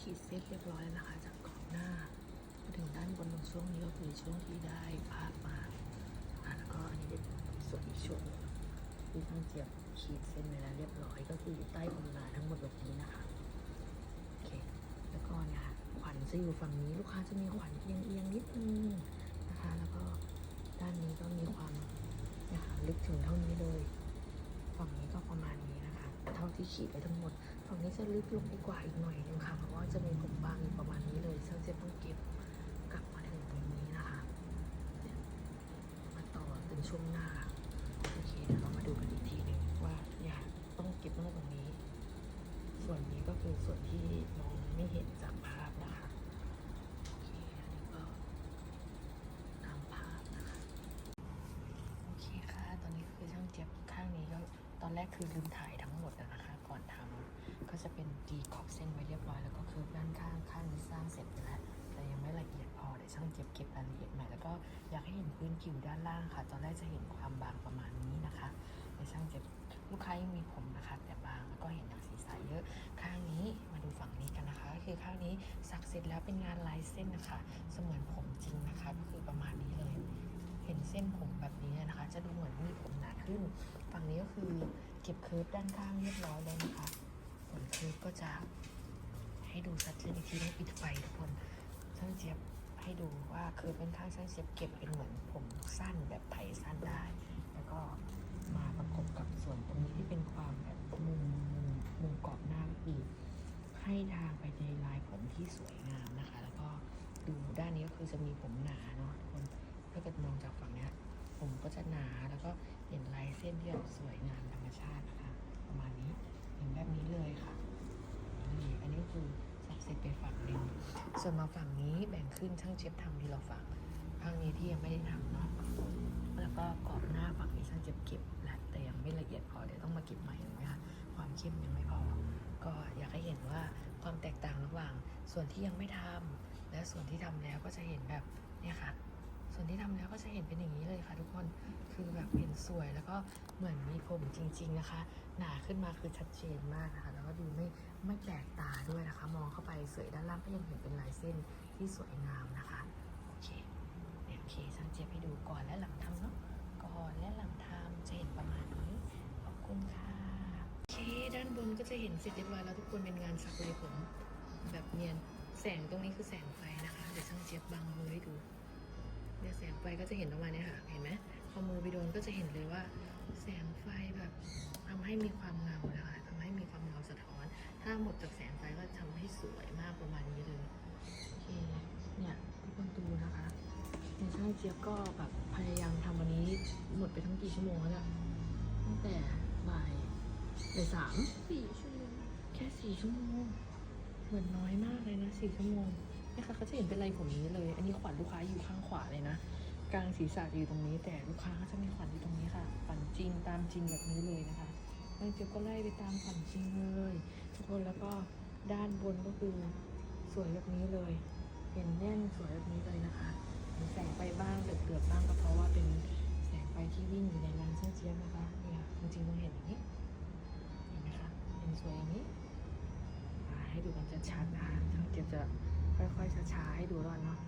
ขีดเส้นเรียบร้อยแล้วนะคะ จากขอบหน้ามาถึงด้านบนตรงช่วงนี้ก็คือช่วงที่ได้ภาพมาแล้วก็อันนี้เป็นส่วนอีกช่วงที่ช่างเจียบขีดเส้นไว้แล้วเรียบร้อยก็คืออยู่ใต้บนลายทั้งหมดแบบนี้นะคะโอเคแล้วก็เนี่ยค่ะขวัญจะอยู่ฝั่งนี้ลูกค้าจะมีขวัญเอียงเอียงนิดนึงนะคะ แล้วก็ด้านนี้ก็มีความนี่ยค่ะลึกถึงเท่านี้เลยฝั่งนี้ก็ประมาณนี้นะคะ เท่าที่ขีดไปทั้งหมด ฝั่งนี้จะลึกลงดีกว่าอีกหน่อยนึงค่ะ มองไม่เห็นจากภาพนะคะโอเคอันนี้ก็ตามภาพนะคะโอเคค่ะ ตอนนี้คือช่างเจี๊ยบข้างนี้ก็ตอนแรกคือลืมถ่ายทั้งหมดนะคะ ก่อนทำก็จะเป็นดีขอบเส้นไว้เรียบร้อยแล้วก็คือด้านข้างข้างนี้สร้างเสร็จไปแล้วแต่ยังไม่ละเอียดพอเดี๋ยวช่างเจี๊ยบเก็บรายละเอียดใหม่แล้วก็อยากให้เห็นพื้นผิวด้านล่างค่ะ ตอนแรกจะเห็นความบางประมาณ สักเสร็จแล้วเป็นงานลายเส้นนะคะ เสมือนผมจริงนะคะก็คือประมาณนี้เลย เห็นเส้นผมแบบนี้นะคะ จะดูเหมือนมีผมหนาขึ้น ฝั่งนี้ก็คือเก็บเคิร์ฟด้านข้างเรียบร้อยแล้วนะคะส่วนเคิร์ฟก็จะให้ดูชัดเจนอีกทีต้องปิดไฟทุกคนช่างเจี๊ยบให้ดูว่าเคิร์ฟด้านข้างช่างเจี๊ยบเก็บเป็นเหมือนผมสั้นแบบไถสั้นได้ แล้วก็มาประกบกับส่วนตรงนี้ที่เป็นความแบบมุมมุมมุมกรอบหน้าก็คือ ให้ทางไปในลายผมที่สวยงามนะคะ แล้วก็ดูด้านนี้ก็คือจะมีผมหนาเนาะทุกคนถ้าเกิดมองจากฝั่งเนี้ยผมก็จะหนาแล้วก็เห็นลายเส้นที่แบบสวยงามธรรมชาตินะคะ ประมาณนี้เห็นแบบนี้เลยค่ะนี่อันนี้คือสับเสร็จไปฝั่งหนึ่งส่วนมาฝั่งนี้แบ่งขึ้นช่างเจ็บทำทีละฝั่งข้างนี้ที่ยังไม่ได้ทำเนาะแล้วก็กรอบหน้าฝั่งนี้ช่างเจ็บเก็บแหละแต่ยังไม่ละเอียดพอเดี๋ยวต้องมาเก็บใหม่ถูกไหมคะความเข้มยังไม่พอ ก็อยากให้เห็นว่าความแตกต่างระหว่างส่วนที่ยังไม่ทำและส่วนที่ทำแล้วก็จะเห็นแบบเนี่ยค่ะ ส่วนที่ทำแล้วก็จะเห็นเป็นอย่างนี้เลยค่ะ ทุกคนคือแบบเห็นสวยแล้วก็เหมือนมีผมจริง ๆนะคะ หนาขึ้นมาคือชัดเจนมากนะคะแล้วก็ดูไม่ไม่แปลกตาด้วยนะคะ มองเข้าไปเสยด้านล่างก็ยังเห็นเป็นลายเส้นที่สวยงามนะคะโอเคเนี่ยโอเคช่างเจี๊ยบให้ดูก่อนและหลังทำเนาะก่อนและหลังทำจะเห็นประมาณนี้ ขอบคุณค่ะ โอเค ด้านบนก็จะเห็นเสร็จเรียบร้อยแล้วทุกคนเป็นงานสักลายผม แบบเนียนแสงตรงนี้คือแสงไฟนะคะเดี๋ยวช่างเจี๊ยบบังมือให้ดูเนี่ยแสงไฟก็จะเห็นประมาณเนี้ยค่ะ เห็นไหมพอมือไปโดนก็จะเห็นเลยว่า แสงไฟแบบทำให้มีความเงานะคะทำให้มีความเงาสะท้อน ถ้าหมดจากแสงไฟก็ทำให้สวยมากประมาณนี้เลยโอเคเนี่ยทุกคนดูนะคะเนี่ยช่างเจี๊ยบก็แบบพยายามทำวันนี้หมดไปทั้งกี่ชั่วโมงแล้วเนี่ยตั้งแต่บ่าย บ่ายสามสี่ชั่วโมงแค่สี่ชั่วโมงเหมือนน้อยมากเลยนะสี่ชั่วโมงเนี่ยค่ะเขาจะเห็นเป็นไรผมนี้เลย อันนี้ขวัญลูกค้าอยู่ข้างขวาเลยนะกลางศีรษะอยู่ตรงนี้ แต่ลูกค้าจะมีขวัญอยู่ตรงนี้ค่ะขวัญจริงตามจริงแบบนี้เลยนะคะนางเจี๊ยบก็ไล่ไปตามขวัญจริงเลยทุกคนแล้วก็ด้านบนก็คือสวยแบบนี้เลยเห็นแน่นสวยแบบนี้เลยนะคะมีแสงไฟบ้างเดือดๆบ้างก็เพราะว่าเป็นแสงไฟที่วิ่งอยู่ในร้านเช่างเจี๊ยบนะคะเนี่ยจริงๆต้องเห็นอย่างนี้ สวยอย่างนี้ให้ดูกันชัดๆนะคะช่างเจี๊ยบจะค่อยๆช้าๆให้ดูรอนเนาะ